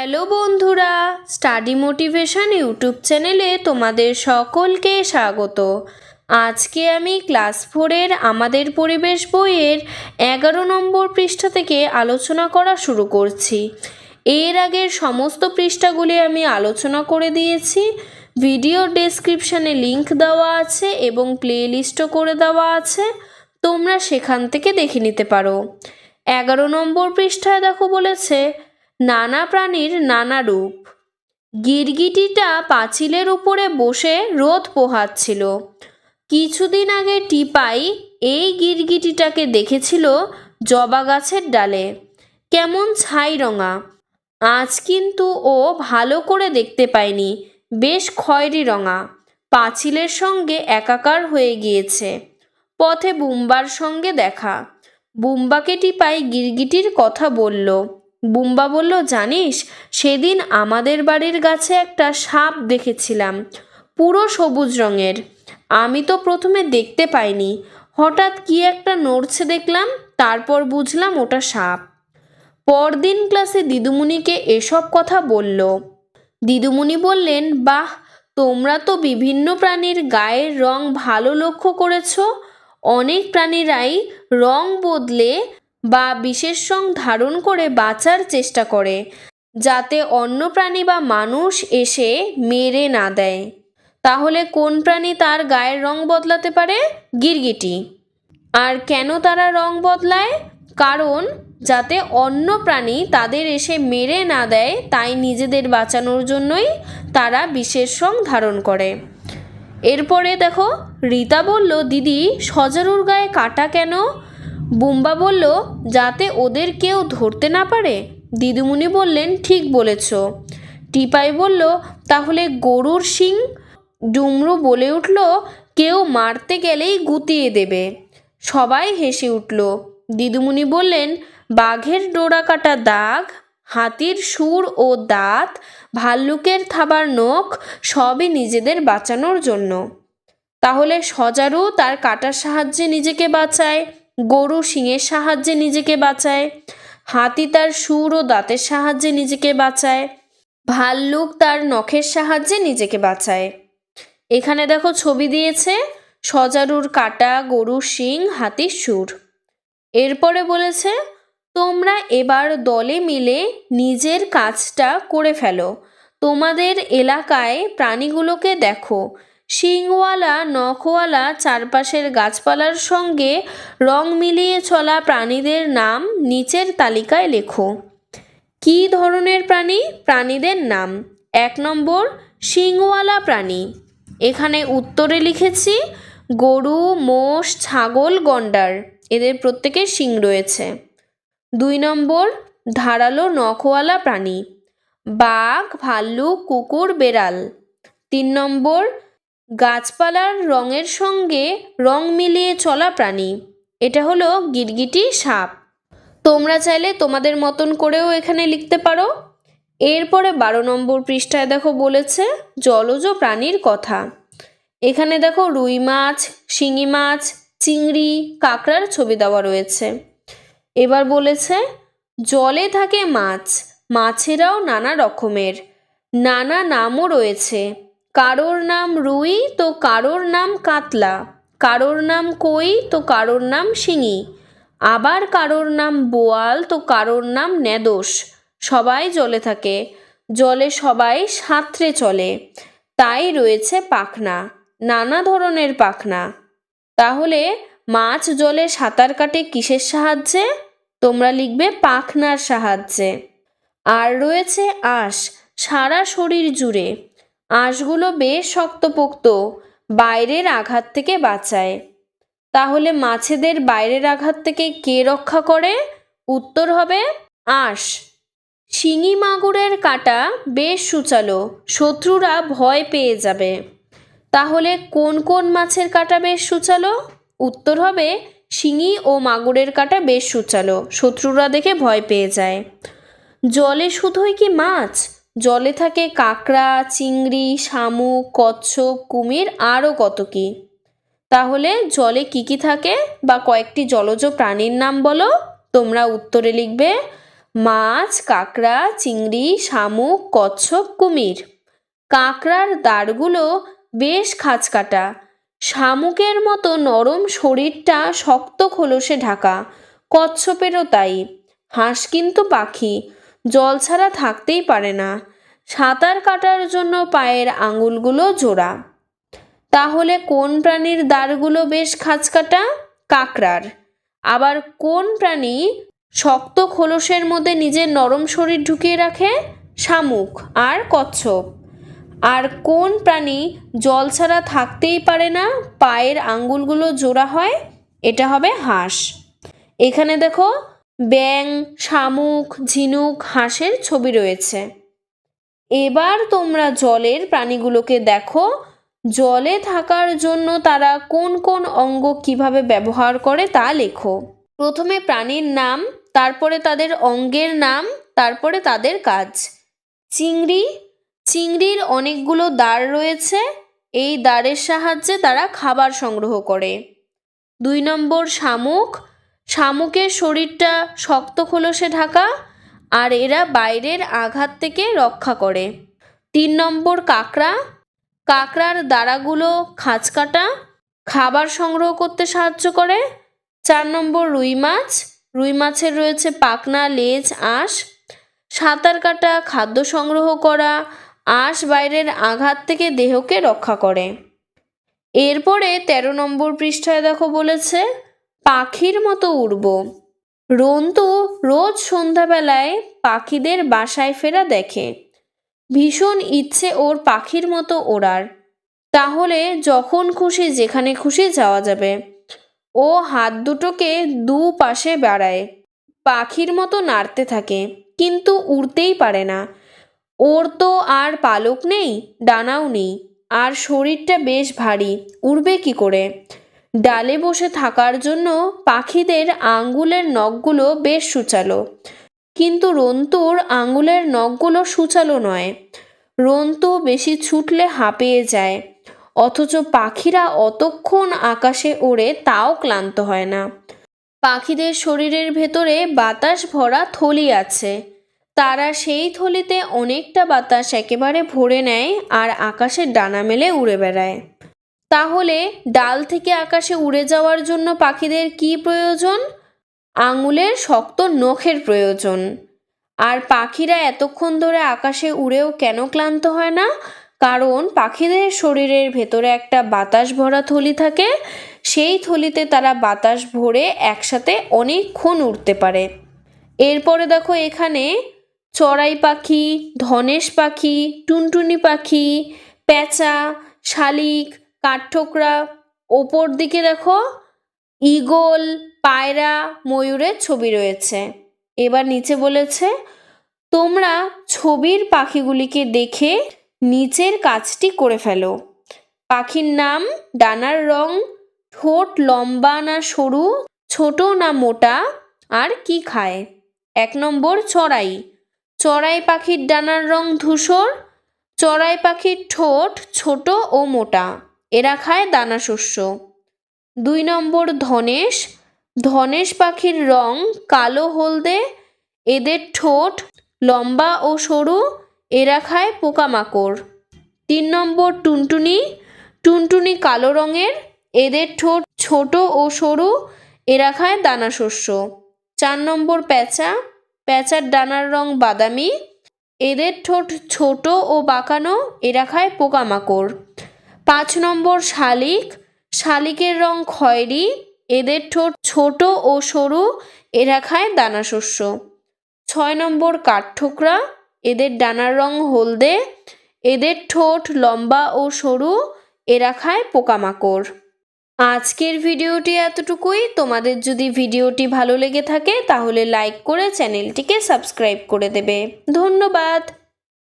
Hello বন্ধুরা study motivation YouTube চ্যানেলে তোমাদের সকলকে স্বাগত। আজকে আমি ক্লাস ফোরের আমাদের পরিবেশ বইয়ের এগারো নম্বর পৃষ্ঠা থেকে আলোচনা করা শুরু করছি। এর আগের সমস্ত পৃষ্ঠাগুলি আমি আলোচনা করে দিয়েছি। ভিডিও ডেসক্রিপশানে লিংক দেওয়া আছে এবং প্লে লিস্টও করে দেওয়া আছে। তোমরা সেখান থেকে দেখে নিতে পারো। এগারো নম্বর পৃষ্ঠায় দেখো বলেছে নানা প্রাণীর নানা রূপ। গিরগিটিটা পাঁচিলের উপরে বসে রোদ পোহাচ্ছিল। কিছুদিন আগে টিপাই এই গিরগিটিটাকে দেখেছিল জবা গাছের ডালে। কেমন ছাই রঙা। আজ কিন্তু ও ভালো করে দেখতে পায়নি, বেশ খয়েরি রঙা। পাঁচিলের সঙ্গে একাকার হয়ে গিয়েছে। পথে বুম্বার সঙ্গে দেখা। বুম্বাকে টিপাই গিরগিটির কথা বলল বুম্বা বলল, জানিস, সেদিন আমাদের বাড়ির গাছে একটা সাপ দেখেছিলাম, পুরো সবুজ রঙের। আমি তো প্রথমে দেখতে পাইনি। হঠাৎ কি একটা নড়ছে দেখলাম, তারপর বুঝলাম ওটা সাপ। পরদিন ক্লাসে দিদুমণিকে এসব কথা বলল। দিদুমণি বললেন, বাহ, তোমরা তো বিভিন্ন প্রাণীর গায়ের রং ভালো লক্ষ্য করেছ। অনেক প্রাণীরাই রং বদলে বা বিশেষ রং ধারণ করে বাঁচার চেষ্টা করে, যাতে অন্য প্রাণী বা মানুষ এসে মেরে না দেয়। তাহলে কোন প্রাণী তার গায়ের রং বদলাতে পারে? গিরগিটি। আর কেন তারা রং বদলায়? কারণ যাতে অন্য প্রাণী তাদের এসে মেরে না দেয়, তাই নিজেদের বাঁচানোর জন্যই তারা বিশেষ রং ধারণ করে। এরপরে দেখো, রীতা বলল, দিদি, সজারুর গায়ে কাটা কেন? বুম্বা বলল, যাতে ওদের কেউ ধরতে না পারে? দিদিমণি বললেন, ঠিক বলেছ। টিপাই বলল, তাহলে গরুর শিং? ডুমরু বলে উঠল, কেউ মারতে গেলেই গুতিয়ে দেবে। সবাই হেসে উঠল। দিদিমণি বললেন, বাঘের ডোরা কাটা দাগ, হাতির সুর ও দাঁত, ভাল্লুকের থাবার নখ, সবই নিজেদের বাঁচানোর জন্য। তাহলে সজারু তার কাটার সাহায্যে নিজেকে বাঁচায়। গরু শিঙের সাহায্যে নিজেকে বাঁচায়, হাতি তার সুর ও দাঁতের সাহায্যে নিজেকে বাঁচায়, ভাল্লুক তার নখের সাহায্যে নিজেকে বাঁচায়। এখানে দেখো ছবি দিয়েছে, সজারুর কাটা গরুর শিং, হাতির সুর এরপরে বলেছে, তোমরা এবার দলে মিলে নিজের কাজটা করে ফেলো। তোমাদের এলাকায় প্রাণীগুলোকে দেখো শিংওয়ালা, নখওয়ালা চারপাশের গাছপালার সঙ্গে রং মিলিয়ে চলা প্রাণীদের নাম নিচের তালিকায় লেখো। কী ধরনের প্রাণী? প্রাণীদের নাম। এক নম্বর, শিংওয়ালা প্রাণী। এখানে উত্তরে লিখেছি, গরু, মোষ, ছাগল, গন্ডার। এদের প্রত্যেকের শিং রয়েছে। দুই নম্বর, ধারালো নখওয়ালা প্রাণী। বাঘ, ভাল্লুক, কুকুর, বেড়াল। তিন নম্বর গাছপালার রঙের সঙ্গে রং মিলিয়ে চলা প্রাণী। এটা হলো গিরগিটি সাপ। তোমরা চাইলে তোমাদের মতন করেও এখানে লিখতে পারো। এরপরে বারো নম্বর পৃষ্ঠায় দেখো বলেছে, জলজ প্রাণীর কথা। এখানে দেখো রুই মাছ, শিঙি মাছ, চিংড়ি, কাঁকড়ার ছবি দেওয়া রয়েছে। এবার বলেছে, জলে থাকে মাছ। মাছেরাও নানা রকমের। নানা নামও রয়েছে। কারোর নাম রুই, তো কারোর নাম কাতলা। কারোর নাম কই, তো কারোর নাম শিঙি। আবার কারোর নাম বোয়াল, তো কারোর নাম নেদোষ সবাই জলে থাকে। জলে সবাই সাঁতরে চলে। তাই রয়েছে পাখনা, নানা ধরনের পাখনা। তাহলে মাছ জলে সাঁতার কাটে কিসের সাহায্যে? তোমরা লিখবে পাখনার সাহায্যে। আর রয়েছে আঁশ, সারা শরীর জুড়ে। আঁশগুলো বেশ শক্তপোক্ত, বাইরের আঘাত থেকে বাঁচায়। তাহলে মাছেদের বাইরের আঘাত থেকে কে রক্ষা করে? উত্তর হবে আঁশ। শিঙি মাগুরের কাটা বেশ সুচালো, শত্রুরা ভয় পেয়ে যাবে। তাহলে কোন কোন মাছের কাটা বেশ সুচালো? উত্তর হবে শিঙি ও মাগুরের কাটা বেশ সুচালো, শত্রুরা দেখে ভয় পেয়ে যায়। জলে শুধুই কি মাছ? জলে থাকে কাঁকড়া, চিংড়ি, শামুক, কচ্ছপ, কুমির, আরও কত কি। তাহলে জলে কি কি থাকে বা কয়েকটি জলজ প্রাণীর নাম বলো, তোমরা উত্তরে লিখবে, মাছ, কাঁকড়া, চিংড়ি, শামুক, কচ্ছপ, কুমির। কাঁকড়ার দাঁড়গুলো বেশ খাঁচকাটা। শামুকের মতো নরম শরীরটা শক্ত খোলসে ঢাকা। কচ্ছপেরও তাই। হাঁস কিন্তু পাখি। জল ছাড়া থাকতেই পারে না। সাঁতার কাটার জন্য পায়ের আঙুলগুলো জোড়া। তাহলে কোন প্রাণীর দাঁড়গুলো বেশ খাঁচকাটা? কাঁকড়ার। আবার কোন প্রাণী শক্ত খোলসের মধ্যে নিজের নরম শরীর ঢুকিয়ে রাখে? শামুক আর কচ্ছপ। আর কোন প্রাণী জল ছাড়া থাকতেই পারে না? পায়ের আঙ্গুলগুলো জোড়া হয়? এটা হবে হাঁস। এখানে দেখো ব্যাং শামুক, ঝিনুক, হাঁসের ছবি রয়েছে। এবার তোমরা জলের প্রাণীগুলোকে দেখো। জলে থাকার জন্য তারা কোন কোন অঙ্গ কীভাবে ব্যবহার করে তা লেখো। প্রথমে প্রাণীর নাম, তারপরে তাদের অঙ্গের নাম, তারপরে তাদের কাজ। চিংড়ি, চিংড়ির অনেকগুলো দ্বার রয়েছে। এই দ্বারের সাহায্যে তারা খাবার সংগ্রহ করে। দুই নম্বর শামুক, শামুকের শরীরটা শক্ত খোলসে ঢাকা। আর এরা বাইরের আঘাত থেকে রক্ষা করে। তিন নম্বর কাঁকড়া। কাঁকড়ার দাঁড়াগুলো খাঁচকাটা খাবার সংগ্রহ করতে সাহায্য করে। চার নম্বর রুই মাছ। রুই মাছের রয়েছে পাখনা, লেজ, আঁশ। সাঁতার কাটা, খাদ্য সংগ্রহ করা, আঁশ বাইরের আঘাত থেকে দেহকে রক্ষা করে। এরপরে তেরো নম্বর পৃষ্ঠায় দেখো বলেছে, পাখির মতো উড়ব। রন্তু রোজ সন্ধ্যাবেলায় পাখিদের বাসায় ফেরা দেখে। ভীষণ ইচ্ছে ওর পাখির মতো ওড়ার। তাহলে যখন খুশি যেখানে খুশি যাওয়া যাবে। ও হাত দুটোকে দু পাশে বাড়ায়। পাখির মতো নাড়তে থাকে, কিন্তু উড়তেই পারে না। ওর তো আর পালক নেই, ডানাও নেই, আর শরীরটা বেশ ভারী, উড়বে কি করে? ডালে বসে থাকার জন্য পাখিদের আঙ্গুলের নখগুলো বেশ সুচালো। কিন্তু রন্তুর আঙ্গুলের নখগুলো সুচালো নয়। রন্তু বেশি ছুটলে হাঁপিয়ে যায়। অথচ পাখিরা অতক্ষণ আকাশে ওড়ে তাও ক্লান্ত হয় না। পাখিদের শরীরের ভেতরে বাতাস ভরা থলি আছে। তারা সেই থলিতে অনেকটা বাতাস একেবারে ভরে নেয় আর আকাশের ডানা মেলে উড়ে বেড়ায়। তাহলে ডাল থেকে আকাশে উড়ে যাওয়ার জন্য পাখিদের কি প্রয়োজন? আঙুলের শক্ত নখের প্রয়োজন। আর পাখিরা এতক্ষণ ধরে আকাশে উড়েও কেন ক্লান্ত হয় না? কারণ পাখিদের শরীরের ভেতরে একটা বাতাস ভরা থলি থাকে। সেই থলিতে তারা বাতাস ভরে একসাথে অনেকক্ষণ উঠতে পারে। এরপরে দেখো এখানে চড়াই পাখি, ধনেশ পাখি, টুনটুনি পাখি প্যাঁচা শালিক কাঠঠোকরা, ওপর দিকে দেখো, ঈগল, পায়রা, ময়ূরের ছবি রয়েছে। এবার নিচে বলেছে, তোমরা ছবির পাখিগুলিকে দেখে নিচের কাজটি করে ফেলো। পাখির নাম ডানার রং, ঠোঁট লম্বা না সরু, ছোট না মোটা, আর কি খায়? এক নম্বর, চড়াই। চড়াই পাখির ডানার রং ধূসর, চড়াই পাখির ঠোঁট ছোট ও মোটা। এরা খায় দানা শস্য। দুই নম্বর ধনেশ। ধনেশ পাখির রং কালো হলদে, এদের ঠোঁট লম্বা ও সরু, এরা খায় পোকামাকড়। তিন নম্বর টুনটুনি। টুনটুনি কালো রঙের, এদের ঠোঁট ছোট ও সরু, এরা খায় দানা শস্য। চার নম্বর প্যাঁচা। প্যাঁচার ডানার রং বাদামি, এদের ঠোঁট ছোট ও বাঁকানো, এরা খায় পোকামাকড়। পাঁচ নম্বর শালিক। শালিকের রং খয়েরি, এদের ঠোঁট ছোট ও সরু, এরা খায় দানা শস্য ছয় নম্বর কাঠঠোকরা এদের ডানার রং হলদে, এদের ঠোঁট লম্বা ও সরু, এরা খায় পোকামাকড়। আজকের ভিডিওটি এতটুকুই। তোমাদের যদি ভিডিওটি ভালো লেগে থাকে, তাহলে লাইক করে চ্যানেলটিকে সাবস্ক্রাইব করে দেবে। ধন্যবাদ।